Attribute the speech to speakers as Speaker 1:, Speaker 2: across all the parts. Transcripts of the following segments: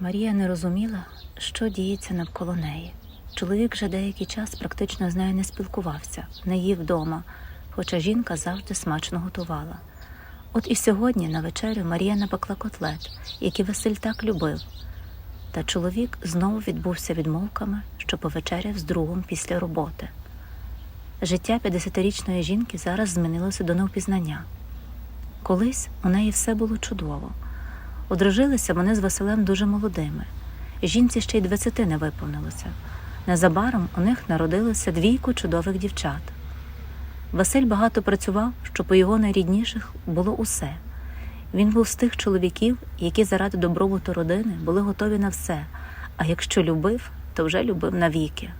Speaker 1: Марія не розуміла, що діється навколо неї. Чоловік вже деякий час практично з нею не спілкувався, не їв вдома, хоча жінка завжди смачно готувала. От і сьогодні на вечерю Марія напекла котлет, який Василь так любив. Та чоловік знову відбувся відмовками, що повечеряв з другом після роботи. Життя 50-річної жінки зараз змінилося до невпізнання. Колись у неї все було чудово. Одружилися вони з Василем дуже молодими. Жінці ще й 20 не виповнилося. Незабаром у них народилося двійко чудових дівчат. Василь багато працював, щоб у його найрідніших було усе. Він був з тих чоловіків, які заради добробуту родини були готові на все, а якщо любив, то вже любив навіки.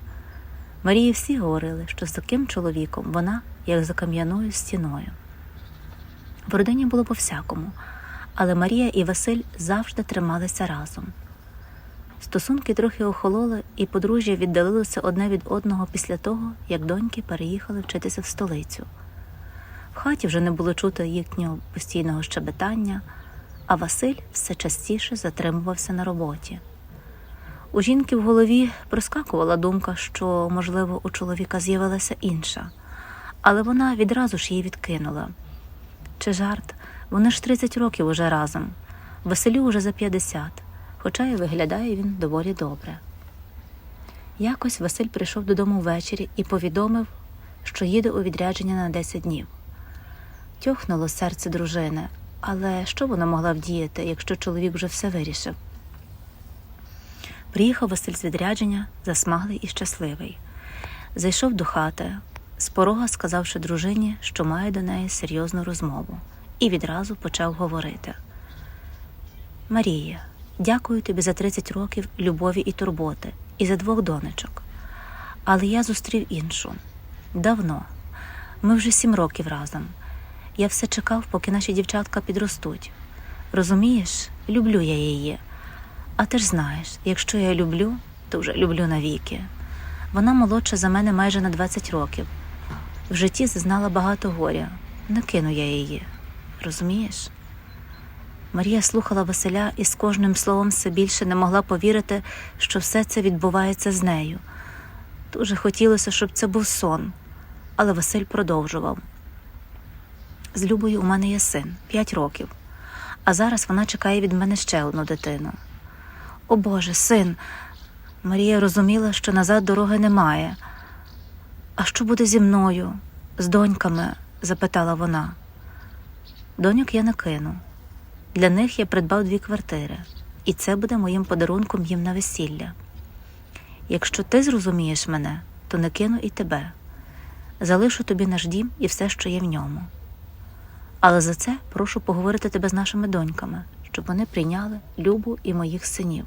Speaker 1: Марії всі говорили, що з таким чоловіком вона, як за кам'яною стіною. В родині було по-всякому, але Марія і Василь завжди трималися разом. Стосунки трохи охололи, і подружжя віддалилося одне від одного після того, як доньки переїхали вчитися в столицю. В хаті вже не було чути їхнього постійного щебетання, а Василь все частіше затримувався на роботі. У жінки в голові проскакувала думка, що, можливо, у чоловіка з'явилася інша, але вона відразу ж її відкинула. Чи жарт? Вони ж 30 років уже разом. Василю уже за 50, хоча й виглядає він доволі добре. Якось Василь прийшов додому ввечері і повідомив, що їде у відрядження на 10 днів. Тьохнуло серце дружини, але що вона могла вдіяти, якщо чоловік вже все вирішив? Приїхав Василь з відрядження, засмаглий і щасливий. Зайшов до хати, з порога сказавши дружині, що має до неї серйозну розмову, і відразу почав говорити. Марія, дякую тобі за 30 років любові і турботи, і за двох донечок. Але я зустрів іншу. Давно. Ми вже сім років разом. Я все чекав, поки наші дівчатка підростуть. Розумієш, люблю я її. А ти ж знаєш, якщо я люблю, то вже люблю навіки. Вона молодша за мене майже на 20 років. В житті зазнала багато горя. Не кину я її. Розумієш? Марія слухала Василя і з кожним словом все більше не могла повірити, що все це відбувається з нею. Дуже хотілося, щоб це був сон, але Василь продовжував. З Любою у мене є син, 5 років, а зараз вона чекає від мене ще одну дитину. О Боже, син. Марія розуміла, що назад дороги немає. А що буде зі мною, з доньками? запитала вона. Доньок я не кину. Для них я придбав дві квартири, і це буде моїм подарунком їм на весілля. Якщо ти зрозумієш мене, то не кину і тебе. Залишу тобі наш дім і все, що є в ньому. Але за це прошу поговорити тебе з нашими доньками, щоб вони прийняли Любу і моїх синів.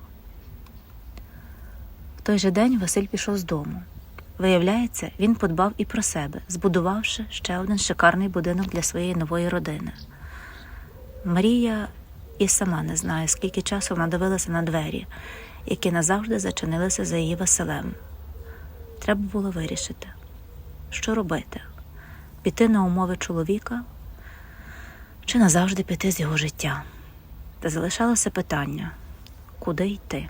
Speaker 1: В той же день Василь пішов з дому. Виявляється, він подбав і про себе, збудувавши ще один шикарний будинок для своєї нової родини. Марія і сама не знає, скільки часу вона дивилася на двері, які назавжди зачинилися за її Василем. Треба було вирішити, що робити піти на умови чоловіка чи назавжди піти з його життя. Та залишалося питання, куди йти.